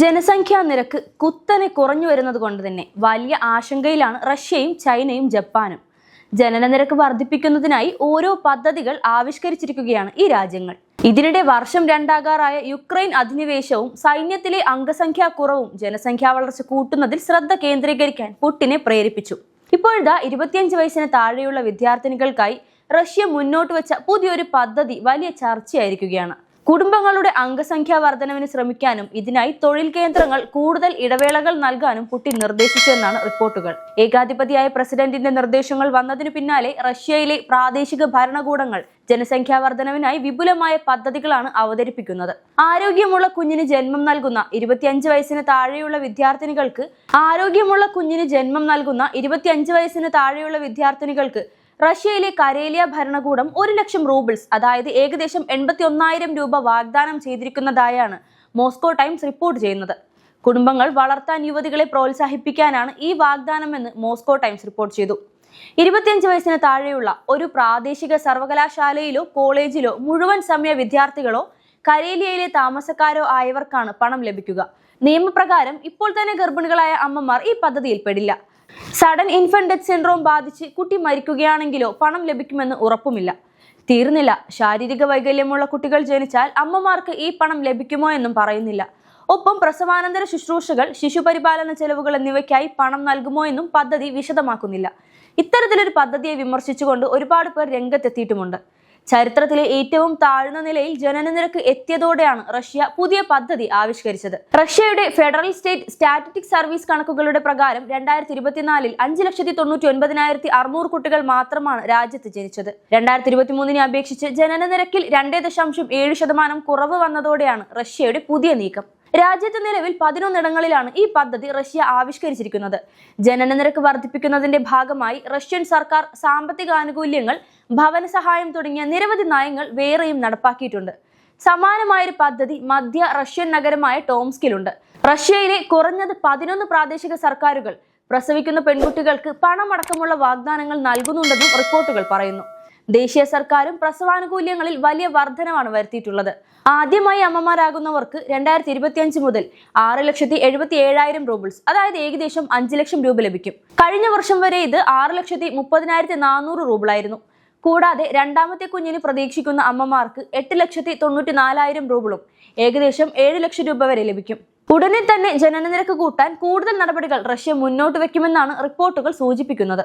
ജനസംഖ്യാ നിരക്ക് കുത്തനെ കുറഞ്ഞു വരുന്നത് കൊണ്ട് തന്നെ വലിയ ആശങ്കയിലാണ് റഷ്യയും ചൈനയും ജപ്പാനും. ജനന നിരക്ക് വർദ്ധിപ്പിക്കുന്നതിനായി ഓരോ പദ്ധതികൾ ആവിഷ്കരിച്ചിരിക്കുകയാണ് ഈ രാജ്യങ്ങൾ. ഇതിനിടെ വർഷം രണ്ടാകാറായ യുക്രൈൻ അധിനിവേശവും സൈന്യത്തിലെ അംഗസംഖ്യാ കുറവും ജനസംഖ്യാ വളർച്ച കൂട്ടുന്നതിൽ ശ്രദ്ധ കേന്ദ്രീകരിക്കാൻ പുട്ടിനെ പ്രേരിപ്പിച്ചു. ഇപ്പോഴത്തെ ഇരുപത്തിയഞ്ച് വയസ്സിന് താഴെയുള്ള വിദ്യാർത്ഥിനികൾക്കായി റഷ്യ മുന്നോട്ട് വെച്ച പുതിയൊരു പദ്ധതി വലിയ ചർച്ചയായിരിക്കുകയാണ്. കുടുംബങ്ങളുടെ അംഗസംഖ്യാ വർധനവിന് ശ്രമിക്കാനും ഇതിനായി തൊഴിൽ കേന്ദ്രങ്ങൾ കൂടുതൽ ഇടവേളകൾ നൽകാനും പുടിൻ നിർദ്ദേശിച്ചെന്നാണ് റിപ്പോർട്ടുകൾ. ഏകാധിപതിയായ പ്രസിഡന്റിന്റെ നിർദ്ദേശങ്ങൾ വന്നതിനു പിന്നാലെ റഷ്യയിലെ പ്രാദേശിക ഭരണകൂടങ്ങൾ ജനസംഖ്യാ വർധനവിനായി വിപുലമായ പദ്ധതികളാണ് അവതരിപ്പിക്കുന്നത്. ആരോഗ്യമുള്ള കുഞ്ഞിന് ജന്മം നൽകുന്ന ഇരുപത്തിയഞ്ച് വയസ്സിന് താഴെയുള്ള വിദ്യാർത്ഥിനികൾക്ക് ആരോഗ്യമുള്ള കുഞ്ഞിന് ജന്മം നൽകുന്ന ഇരുപത്തിയഞ്ച് വയസ്സിന് താഴെയുള്ള വിദ്യാർത്ഥിനികൾക്ക് റഷ്യയിലെ കരേലിയ ഭരണകൂടം ഒരു ലക്ഷം റൂബിൾസ് അതായത് ഏകദേശം എൺപത്തി ഒന്നായിരം രൂപ വാഗ്ദാനം ചെയ്തിരിക്കുന്നതായാണ് മോസ്കോ ടൈംസ് റിപ്പോർട്ട് ചെയ്യുന്നത്. കുടുംബങ്ങൾ വളർത്താൻ യുവതികളെ പ്രോത്സാഹിപ്പിക്കാനാണ് ഈ വാഗ്ദാനമെന്ന് മോസ്കോ ടൈംസ് റിപ്പോർട്ട് ചെയ്തു. ഇരുപത്തിയഞ്ച് വയസ്സിന് താഴെയുള്ള ഒരു പ്രാദേശിക സർവകലാശാലയിലോ കോളേജിലോ മുഴുവൻ സമയ വിദ്യാർത്ഥികളോ കരേലിയയിലെ താമസക്കാരോ ആയവർക്കാണ് പണം ലഭിക്കുക. നിയമപ്രകാരം ഇപ്പോൾ തന്നെ ഗർഭിണികളായ അമ്മമാർ ഈ പദ്ധതിയിൽ പെടില്ല. സഡൻ ഇൻഫന്റ് ഡെത്ത് സിൻഡ്രോം ബാധിച്ച് കുട്ടി മരിക്കുകയാണെങ്കിലോ പണം ലഭിക്കുമെന്ന് ഉറപ്പുമില്ല. തീർന്നില്ല. ശാരീരിക വൈകല്യമുള്ള കുട്ടികൾ ജനിച്ചാൽ അമ്മമാർക്ക് ഈ പണം ലഭിക്കുമോ എന്നും പറയുന്നില്ല. ഒപ്പം പ്രസവാനന്തര ശുശ്രൂഷകൾ ശിശുപരിപാലന ചെലവുകൾ എന്നിവയ്ക്കായി പണം നൽകുമോ എന്നും പദ്ധതി വിശദമാക്കുന്നില്ല. ഇത്തരത്തിലൊരു പദ്ധതിയെ വിമർശിച്ചുകൊണ്ട് ഒരുപാട് പേർ രംഗത്തെത്തിയിട്ടുമുണ്ട്. ചരിത്രത്തിലെ ഏറ്റവും താഴ്ന്ന നിലയിൽ ജനന നിരക്ക് എത്തിയതോടെയാണ് റഷ്യ പുതിയ പദ്ധതി ആവിഷ്കരിച്ചത്. റഷ്യയുടെ ഫെഡറൽ സ്റ്റേറ്റ് സ്റ്റാറ്റിസ്റ്റിക് സർവീസ് കണക്കുകളുടെ പ്രകാരം രണ്ടായിരത്തി ഇരുപത്തിനാലിൽ അഞ്ച് ലക്ഷത്തി തൊണ്ണൂറ്റി ഒൻപതിനായിരത്തി അറുന്നൂറ് കുട്ടികൾ മാത്രമാണ് രാജ്യത്ത് ജനിച്ചത്. രണ്ടായിരത്തി ഇരുപത്തി മൂന്നിനെ അപേക്ഷിച്ച് ജനന നിരക്കിൽ രണ്ടേ ദശാംശം ഏഴ് ശതമാനം കുറവ് വന്നതോടെയാണ് റഷ്യയുടെ പുതിയ നീക്കം. രാജ്യത്ത് നിലവിൽ പതിനൊന്നിടങ്ങളിലാണ് ഈ പദ്ധതി റഷ്യ ആവിഷ്കരിച്ചിരിക്കുന്നത്. ജനന നിരക്ക് വർദ്ധിപ്പിക്കുന്നതിന്റെ ഭാഗമായി റഷ്യൻ സർക്കാർ സാമ്പത്തിക ആനുകൂല്യങ്ങൾ ഭവന സഹായം തുടങ്ങിയ നിരവധി നയങ്ങൾ വേറെയും നടപ്പാക്കിയിട്ടുണ്ട്. സമാനമായൊരു പദ്ധതി മധ്യ റഷ്യൻ നഗരമായ ടോംസ്കിലുണ്ട്. റഷ്യയിലെ കുറഞ്ഞത് പതിനൊന്ന് പ്രാദേശിക സർക്കാരുകൾ പ്രസവിക്കുന്ന പെൺകുട്ടികൾക്ക് പണമടക്കമുള്ള വാഗ്ദാനങ്ങൾ നൽകുന്നുണ്ടെന്നും റിപ്പോർട്ടുകൾ പറയുന്നു. ദേശീയ സർക്കാരും പ്രസവാനുകൂല്യങ്ങളിൽ വലിയ വർധനമാണ് വരുത്തിയിട്ടുള്ളത്. ആദ്യമായി അമ്മമാരാകുന്നവർക്ക് രണ്ടായിരത്തി ഇരുപത്തിയഞ്ച് മുതൽ ആറ് ലക്ഷത്തി എഴുപത്തി ഏഴായിരം റൂബിൾസ് അതായത് ഏകദേശം അഞ്ച് ലക്ഷം രൂപ ലഭിക്കും. കഴിഞ്ഞ വർഷം വരെ ഇത് ആറ് ലക്ഷത്തി മുപ്പതിനായിരത്തി നാനൂറ് റൂബിളായിരുന്നു കൂടാതെ രണ്ടാമത്തെ കുഞ്ഞിന് പ്രതീക്ഷിക്കുന്ന അമ്മമാർക്ക് എട്ട് ലക്ഷത്തി തൊണ്ണൂറ്റി നാലായിരം റൂബിളും ഏകദേശം ഏഴ് ലക്ഷം രൂപ വരെ ലഭിക്കും. ഉടനെ തന്നെ ജനനനിരക്ക് കൂട്ടാൻ കൂടുതൽ നടപടികൾ റഷ്യ മുന്നോട്ട് വയ്ക്കുമെന്നാണ് റിപ്പോർട്ടുകൾ സൂചിപ്പിക്കുന്നത്.